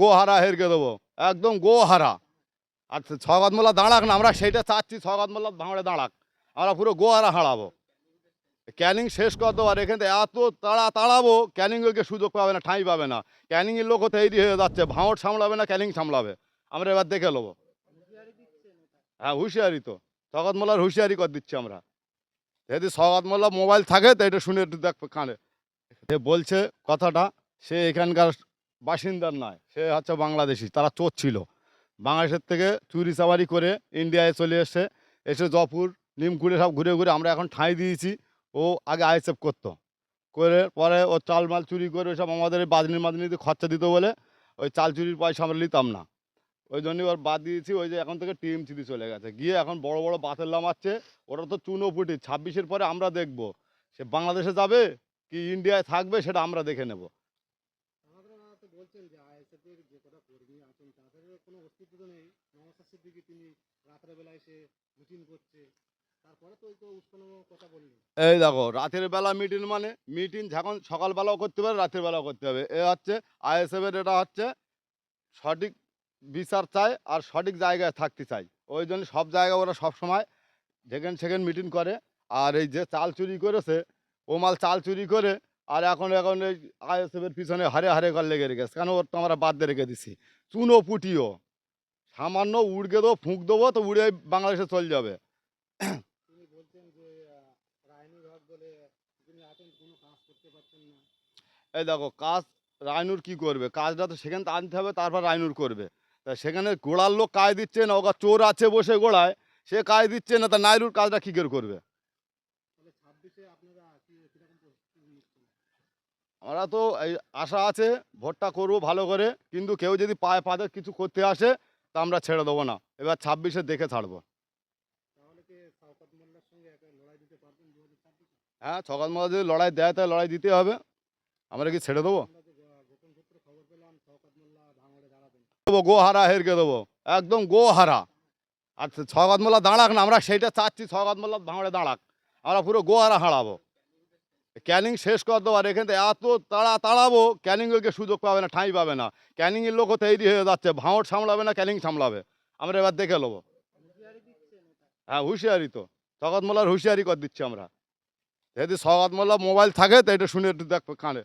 গো হারা হেরকে দেবো। একদম গো হারা আর ছগাত মোল্লা দাঁড়াক না, আমরা সেইটা চাচ্ছি ছগাত মোল্লা ভাঙড়ে দাঁড়াক। আমরা পুরো গো হারা হারাবো। ক্যানিং শেষ কর দেবো আর এখান থেকে এত তাড়া তাড়াবো, ক্যানিংকে সুযোগ পাবে না, ঠাঁই পাবে না। ক্যানিংয়ের লোকও তৈরি হয়ে যাচ্ছে ভাঁড় সামলাবে না, ক্যানিং সামলাবে। আমরা এবার দেখে নেব। হ্যাঁ হুঁশিয়ারি তো। সগাত মোল্লার হুঁশিয়ারি করে দিচ্ছি আমরা। যদি সগাত মোল্লা মোবাইল থাকে, তো এটা শুনে একটু দেখ কানে। বলছে কথাটা, সে এখানকার বাসিন্দার নয়, সে হচ্ছে বাংলাদেশি, তারা চোর ছিল বাংলাদেশের থেকে চুরি চাবারি করে ইন্ডিয়ায় চলে এসছে, এসে জয়পুর নিমকুড়ে সব ঘুরে ঘুরে আমরা এখন ঠাঁই দিয়েছি, ও আগে আইএসএফ করতো। করে পরে ও চাল মাল চুরি করে ওসব আমাদের বাজনি মাজনিতে খরচা দিত বলে ওই চাল চুরির পয়সা আমরা নিতাম না। ওই জন্য ওর বাদ দিয়েছি, ওই যে এখন থেকে টিম চিদি চলে গেছে। গিয়ে এখন বড় বড় বাতের লামাচ্ছে ওটা তো চুনো ফুটি ছাব্বিশের পরে আমরা দেখব। সে বাংলাদেশে যাবে কি ইন্ডিয়ায় থাকবে সেটা আমরা দেখে নেব। কোনো অস্তিত্ব নেই। নওয়াজ সিদ্দিকি তিনি এসে মিটিং করছে। এই দেখো, রাতের বেলা মিটিং মানে মিটিং যখন সকালবেলাও করতে পারে রাতের বেলাও করতে হবে। এ হচ্ছে আইএসএফের এটা হচ্ছে সঠিক বিচার চায় আর সঠিক জায়গায় থাকতে চাই। ওই জন্য সব জায়গায় ওরা সব সময় যেখানে সেখানে মিটিং করে। আর এই যে চাল চুরি করেছে ও মাল চাল চুরি করে আর এখন এখন এই আইএসএফের পিছনে হারে হারে কর লেগে রেখেছে। কেন? ওর তো আমরা বাদ দিয়ে রেখে দিছি। চুনো পুটিও। সামান্য উড়কে দেবো ফুঁক দেবো তো উড়ে বাংলাদেশে চলে যাবে। এই দেখো কাজ রায়নুর কি করবে? কাজটা তো সেখান আনতে হবে তারপর রায়নুর করবে। তা সেখানে গোড়ার লোক কাজ দিচ্ছে না ওগা চোর আছে বসে গোড়ায়। সে কাজ দিচ্ছে না তা নাইরুর কাজটা কী করে করবে তাহলে ছাব্বিশে আপনারা কি কীরকম প্রস্তুতি নিচ্ছেন আমরা তো এই আশা আছে ভোটটা করব ভালো করে কিন্তু কেউ যদি পায়ে পাদে কিছু করতে আসে তা আমরা ছেড়ে দেবো না। এবার ছাব্বিশে দেখে ছাড়বো। হ্যাঁ সকাল মাঝে যদি লড়াই দেয় তাহলে লড়াই দিতে হবে। আমরা কি ছেড়ে দেবো? মোল্লা দেবো গো হারা হেরকে দেবো? একদম গো হারা আর ছগাত মোল্লা দাঁড়াক না আমরা সেইটা চাচ্ছি ছগাত মোল্লা ভাঙড়ে দাঁড়াক। আমরা পুরো গো হারা হারাবো। ক্যানিং শেষ কর দেবো আর এখান এত তাড়া তাড়াবো ক্যানিংকে সুযোগ পাবে না, ঠাঁই পাবে না। ক্যানিংয়ের লোকও তৈরি হয়ে যাচ্ছে ভাঁড় সামলাবে না, ক্যানিং সামলাবে। আমরা এবার দেখে নেব। হ্যাঁ হুঁশিয়ারি তো। সগাত মোল্লার হুঁশিয়ারি করে দিচ্ছি আমরা। যদি সগৎ মোল্লা মোবাইল থাকে তো এটা শুনে দেখ কানে।